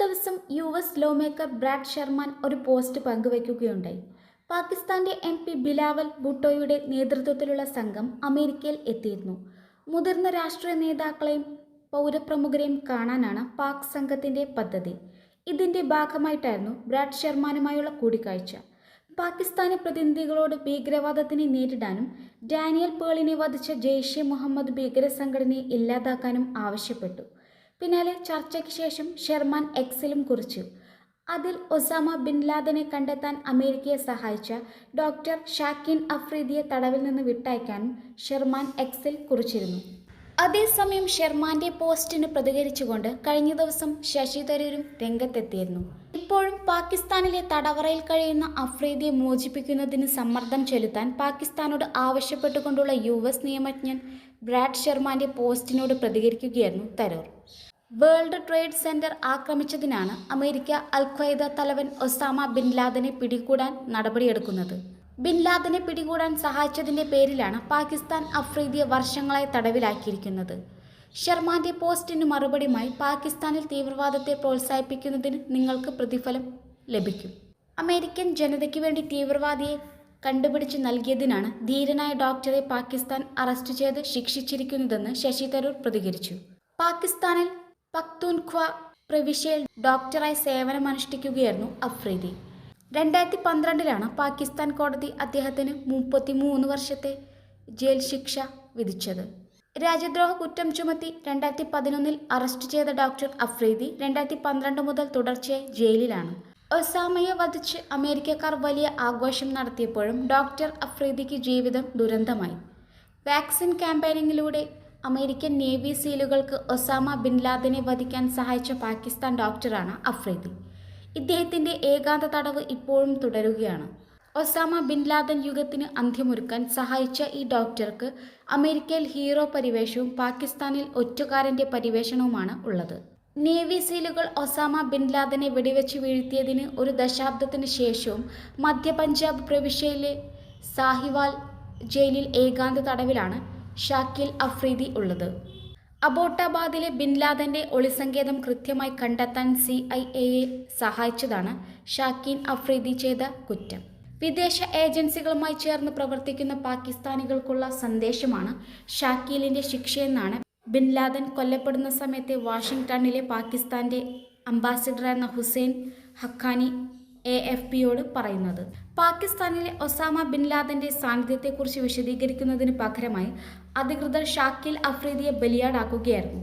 ദിവസം U S lawmaker Brad Sherman ഒരു post പങ്കുവയ്ക്കുകയുണ്ടായി പാകിസ്ഥാന്റെ എം പി ബിലാവൽ ഭുട്ടോയുടെ നേതൃത്വത്തിലുള്ള സംഘം അമേരിക്കയിൽ എത്തിയിരുന്നു. മുതിർന്ന രാഷ്ട്രീയ നേതാക്കളെയും പൗരപ്രമുഖരെയും കാണാനാണ് പാക് സംഘത്തിന്റെ പദ്ധതി. ഇതിന്റെ ഭാഗമായിട്ടായിരുന്നു ബ്രാഡ് ഷെർമാനുമായുള്ള കൂടിക്കാഴ്ച. പാകിസ്ഥാനി പ്രതിനിധികളോട് ഭീകരവാദത്തിനെ നേരിടാനും ഡാനിയൽ പേളിനെ വധിച്ച ജെയ്ഷെ മുഹമ്മദ് ഭീകര സംഘടനയെ ഇല്ലാതാക്കാനും ആവശ്യപ്പെട്ടു. പിന്നാലെ ചർച്ചയ്ക്ക് ശേഷം ഷെർമാൻ എക്സിലും കുറിച്ചു. അതിൽ ഒസാമ ബിൻ ലാദനെ കണ്ടെത്താൻ അമേരിക്കയെ സഹായിച്ച ഡോക്ടർ ഷാക്കിൻ അഫ്രീദിയെ തടവിൽ നിന്ന് വിട്ടയക്കാനും ഷെർമാൻ എക്സിൽ കുറിച്ചിരുന്നു. അതേസമയം ഷെർമാന്റെ പോസ്റ്റിന് പ്രതികരിച്ചുകൊണ്ട് കഴിഞ്ഞ ദിവസം ശശി തരൂരും രംഗത്തെത്തിയിരുന്നു. ഇപ്പോഴും പാകിസ്ഥാനിലെ തടവറയിൽ കഴിയുന്ന അഫ്രീദിയെ മോചിപ്പിക്കുന്നതിന് സമ്മർദ്ദം ചെലുത്താൻ പാകിസ്ഥാനോട് ആവശ്യപ്പെട്ടുകൊണ്ടുള്ള യു എസ് നിയമജ്ഞൻ ബ്രാഡ് ഷെർമാന്റെ പോസ്റ്റിനോട് പ്രതികരിക്കുകയായിരുന്നു തരൂർ. വേൾഡ് ട്രേഡ് സെന്റർ ആക്രമിച്ചതിനാണ് അമേരിക്ക അൽ ഖ്വയ്ദ തലവൻ ഒസാമ ബിൻ ലാദനെ പിടികൂടാൻ നടപടിയെടുക്കുന്നത്. ബിൻ ലാദനെ പിടികൂടാൻ സഹായിച്ചതിന്റെ പേരിലാണ് പാകിസ്ഥാൻ അഫ്രീദിയെ വർഷങ്ങളായി തടവിലാക്കിയിരിക്കുന്നത്. ഷർമാന്റെ പോസ്റ്റിന് മറുപടിയുമായി പാകിസ്ഥാനിൽ തീവ്രവാദത്തെ പ്രോത്സാഹിപ്പിക്കുന്നതിന് നിങ്ങൾക്ക് പ്രതിഫലം ലഭിക്കും. അമേരിക്കൻ ജനതയ്ക്ക് വേണ്ടി തീവ്രവാദിയെ കണ്ടുപിടിച്ച് നൽകിയതിനാണ് ധീരനായ ഡോക്ടറെ പാകിസ്ഥാൻ അറസ്റ്റ് ചെയ്ത് ശിക്ഷിച്ചിരിക്കുന്നതെന്ന് ശശി തരൂർ പ്രതികരിച്ചു. പാകിസ്ഥാനിൽ പക്തൂൻഖ്വ പ്രവിശ്യയിൽ ഡോക്ടറായി സേവനമനുഷ്ഠിക്കുകയായിരുന്നു അഫ്രീദി. രണ്ടായിരത്തി പന്ത്രണ്ടിലാണ് പാകിസ്ഥാൻ കോടതി അദ്ദേഹത്തിന് മുപ്പത്തിമൂന്ന് വർഷത്തെ ജയിൽ ശിക്ഷ വിധിച്ചത്. രാജ്യദ്രോഹ കുറ്റം ചുമത്തി രണ്ടായിരത്തി പതിനൊന്നിൽ അറസ്റ്റ് ചെയ്ത ഡോക്ടർ അഫ്രീദി രണ്ടായിരത്തി പന്ത്രണ്ട് മുതൽ തുടർച്ചയായി ജയിലിലാണ്. ഒസാമയെ വധിച്ച് അമേരിക്കക്കാർ വലിയ ആഘോഷം നടത്തിയപ്പോഴും ഡോക്ടർ അഫ്രീദിക്ക് ജീവിതം ദുരന്തമായി. വാക്സിൻ ക്യാമ്പയിനിങ്ങിലൂടെ അമേരിക്കൻ നേവി സീലുകൾക്ക് ഒസാമ ബിൻ ലാദനെ വധിക്കാൻ സഹായിച്ച പാകിസ്ഥാൻ ഡോക്ടറാണ് അഫ്രീദി. ഇദ്ദേഹത്തിന്റെ ഏകാന്ത തടവ് ഇപ്പോഴും തുടരുകയാണ്. ഒസാമ ബിൻ ലാദൻ യുഗത്തിന് അന്ത്യമൊരുക്കാൻ സഹായിച്ച ഈ ഡോക്ടർക്ക് അമേരിക്കയിൽ ഹീറോ പരിവേഷവും പാകിസ്ഥാനിൽ ഒറ്റുകാരന്റെ പരിവേഷണവുമാണ് ഉള്ളത്. നേവി സീലുകൾ ഒസാമ ബിൻ ലാദനെ വെടിവെച്ച് വീഴ്ത്തിയതിന് ഒരു ദശാബ്ദത്തിന് ശേഷവും മധ്യ പഞ്ചാബ് പ്രവിശ്യയിലെ സാഹിവാൽ ജയിലിൽ ഏകാന്ത തടവിലാണ് ഷാക്കിൽ അഫ്രീദി ഉള്ളത്. അബോട്ടാബാദിലെ ബിൻ ലാദന്റെ ഒളിസങ്കേതം കൃത്യമായി കണ്ടെത്താൻ സി ഐ എയെ സഹായിച്ചതാണ് ഷാക്കീൻ അഫ്രീദി ചെയ്ത കുറ്റം. വിദേശ ഏജൻസികളുമായി ചേർന്ന് പ്രവർത്തിക്കുന്ന പാകിസ്ഥാനികൾക്കുള്ള സന്ദേശമാണ് ഷാക്കീലിന്റെ ശിക്ഷയെന്നാണ് ബിൻലാദൻ കൊല്ലപ്പെടുന്ന സമയത്തെ വാഷിംഗ്ടണിലെ പാകിസ്ഥാന്റെ അംബാസിഡറായിരുന്ന ഹുസൈൻ ഹക്കാനി എ എഫ് പിയോട് പറയുന്നത്. പാകിസ്ഥാനിലെ ഒസാമ ബിൻ ലാദന്റെ സാന്നിധ്യത്തെക്കുറിച്ച് വിശദീകരിക്കുന്നതിന് പകരമായി അധികൃതർ ഷാക്കിൽ അഫ്രീദിയെ ബലിയാടാക്കുകയായിരുന്നു.